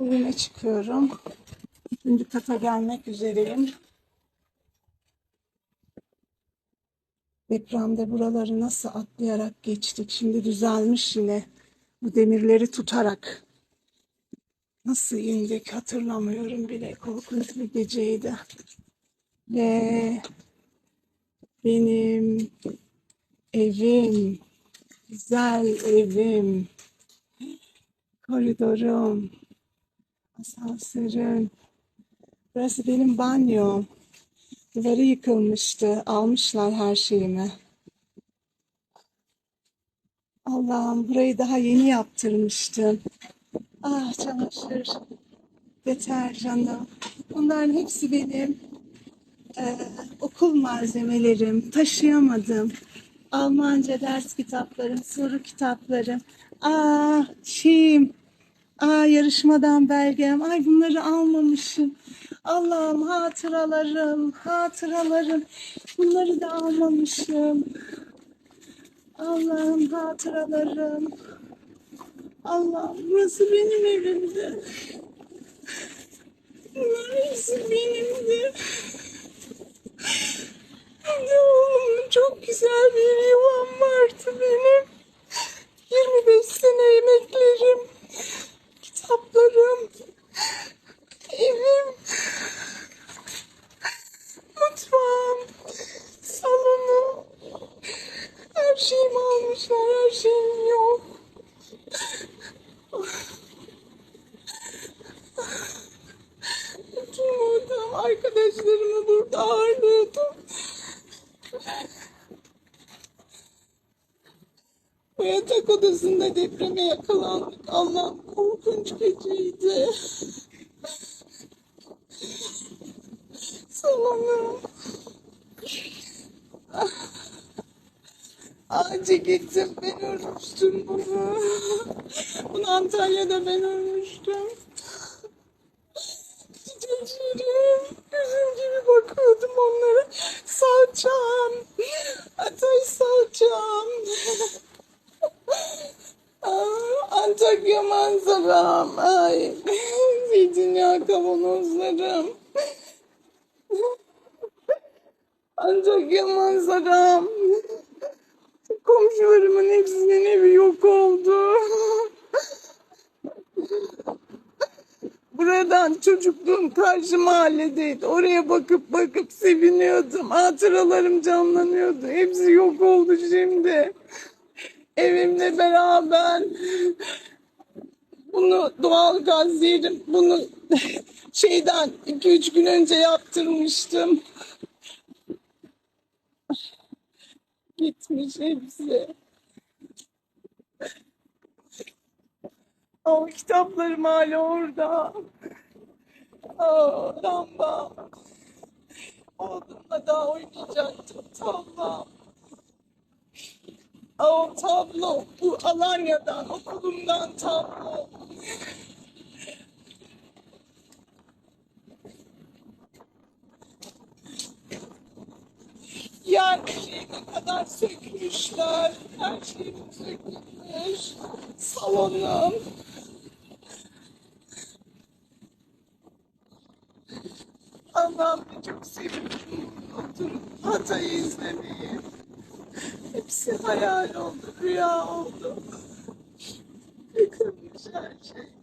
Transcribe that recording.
Evime çıkıyorum. Üçüncü kata gelmek üzereyim. Depremde buraları nasıl atlayarak geçtik. Şimdi düzelmiş yine. Bu demirleri tutarak. Nasıl indik hatırlamıyorum bile. Korkunç bir geceydi. Ve benim evim, güzel evim, koridorum, asansörüm. Burası benim banyom. Duvarı yıkılmıştı. Almışlar her şeyimi. Allah'ım burayı daha yeni yaptırmıştım. Ah çamaşır, deterjanım. Bunların hepsi benim eee, okul malzemelerim. Taşıyamadım. Almanca ders kitaplarım, soru kitaplarım. Ah şeyim, Aa yarışmadan belgem. Ay bunları almamışım. Allah'ım hatıralarım, hatıralarım. Bunları da almamışım. Allah'ım hatıralarım. Allah'ım burası benim evimdi. Bunların hepsi benimdi. Oğlum çok güzel bir yuvam vardı benim. 25 sene emeklerim, kitaplarım, evim, mutfağım, salonum. Her şeyimi almışlar, her şeyim yok. Oturmadım, arkadaşlarımı burada ağırlıyordum. Bu yatak odasında depreme yakalandık. Allah'ım korkunç geceydi. Salonum. Ağaca gittim ben örmüştüm bunu. Bunu Antalya'da ben örmüştüm. Çiçeklerim. Gözüm gibi bakıyordum onlara. Salçam. Atay salçam. Aa, Antakya manzaram. Ay. Zeytinyağı kavanozlarım. Antakya manzaram. Komşularımın hepsinin evi yok oldu. Buradan çocukluğum karşı mahalledeydi. Oraya bakıp bakıp seviniyordum. Hatıralarım canlanıyordu. Hepsi yok oldu şimdi. Evimle beraber. Bunu doğal gaz yerim. Bunu şeyden 2-3 gün önce yaptırmıştım. Gitmiş hepsi. O kitaplarım hala orada. Aa, lamba. Oğlumla daha oynayacaktım tablo. O tablo. Bu Alanya'dan, okulumdan tablo. Yerlere kadar sökmüşler. Her şeyim sökülmüş. Salonum. Allah'ım çok sevindim. Oturup Hatay'ı izlemeyi. Hepsi hayal oldu, rüya oldu. Yıkılmış her şey.